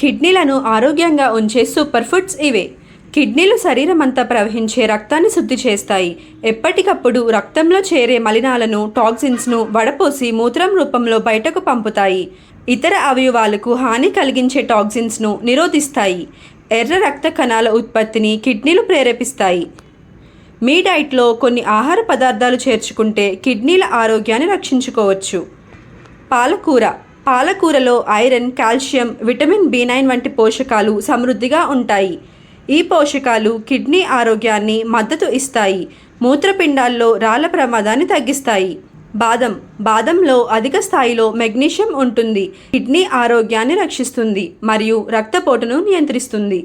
కిడ్నీలను ఆరోగ్యంగా ఉంచే super foods ఇవే. కిడ్నీలు శరీరం అంతా ప్రవహించే రక్తాన్ని శుద్ధి చేస్తాయి. ఎప్పటికప్పుడు రక్తంలో చేరే మలినాలను టాక్సిన్స్ను వడపోసి మూత్రం రూపంలో బయటకు పంపుతాయి. ఇతర అవయవాలకు హాని కలిగించే టాక్సిన్స్ను నిరోధిస్తాయి. ఎర్ర రక్త కణాల ఉత్పత్తిని కిడ్నీలు ప్రేరేపిస్తాయి. మీ డైట్లో కొన్ని ఆహార పదార్థాలు చేర్చుకుంటే కిడ్నీల ఆరోగ్యాన్ని రక్షించుకోవచ్చు. పాలకూర పాలకూరలో iron calcium vitamin B nine వంటి పోషకాలు సమృద్ధిగా ఉంటాయి. ఈ పోషకాలు కిడ్నీ ఆరోగ్యాన్ని మద్దతు ఇస్తాయి. మూత్రపిండాల్లో రాళ్ళ ప్రమాదాన్ని తగ్గిస్తాయి. బాదం బాదంలో అధిక స్థాయిలో మెగ్నీషియం ఉంటుంది. కిడ్నీ ఆరోగ్యాన్ని రక్షిస్తుంది మరియు రక్తపోటును నియంత్రిస్తుంది.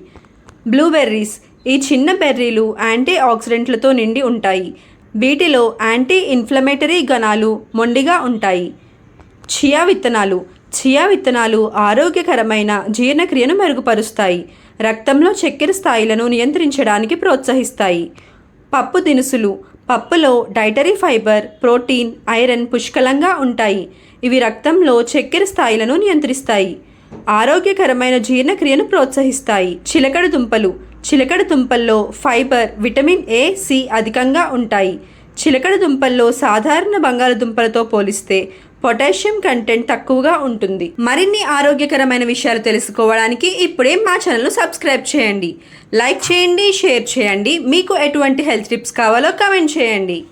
బ్లూబెర్రీస్ ఈ చిన్న బెర్రీలు యాంటీ ఆక్సిడెంట్లతో నిండి ఉంటాయి. వీటిలో యాంటీ ఇన్ఫ్లమేటరీ గణాలు మొండిగా ఉంటాయి. చియా విత్తనాలు. చియా విత్తనాలు ఆరోగ్యకరమైన జీర్ణక్రియను మెరుగుపరుస్తాయి. రక్తంలో చక్కెర స్థాయిలను నియంత్రించడానికి ప్రోత్సహిస్తాయి. పప్పు దినుసులు. పప్పులో డైటరీ ఫైబర్ ప్రోటీన్ ఐరన్ పుష్కలంగా ఉంటాయి. ఇవి రక్తంలో చక్కెర స్థాయిలను నియంత్రిస్తాయి. ఆరోగ్యకరమైన జీర్ణక్రియను ప్రోత్సహిస్తాయి. చిలకడ దుంపలు. చిలకడ దుంపల్లో ఫైబర్ విటమిన్ ఏ సి అధికంగా ఉంటాయి. చిలకడ దుంపల్లో సాధారణ బంగాళదుంపలతో పోలిస్తే పొటాషియం కంటెంట్ తక్కువగా ఉంటుంది. మరిన్ని ఆరోగ్యకరమైన విషయాలు తెలుసుకోవడానికి ఇప్పుడే మా ఛానల్ను సబ్స్క్రైబ్ చేయండి. లైక్ చేయండి షేర్ చేయండి. మీకు ఎటువంటి హెల్త్ టిప్స్ కావాలో కమెంట్ చేయండి.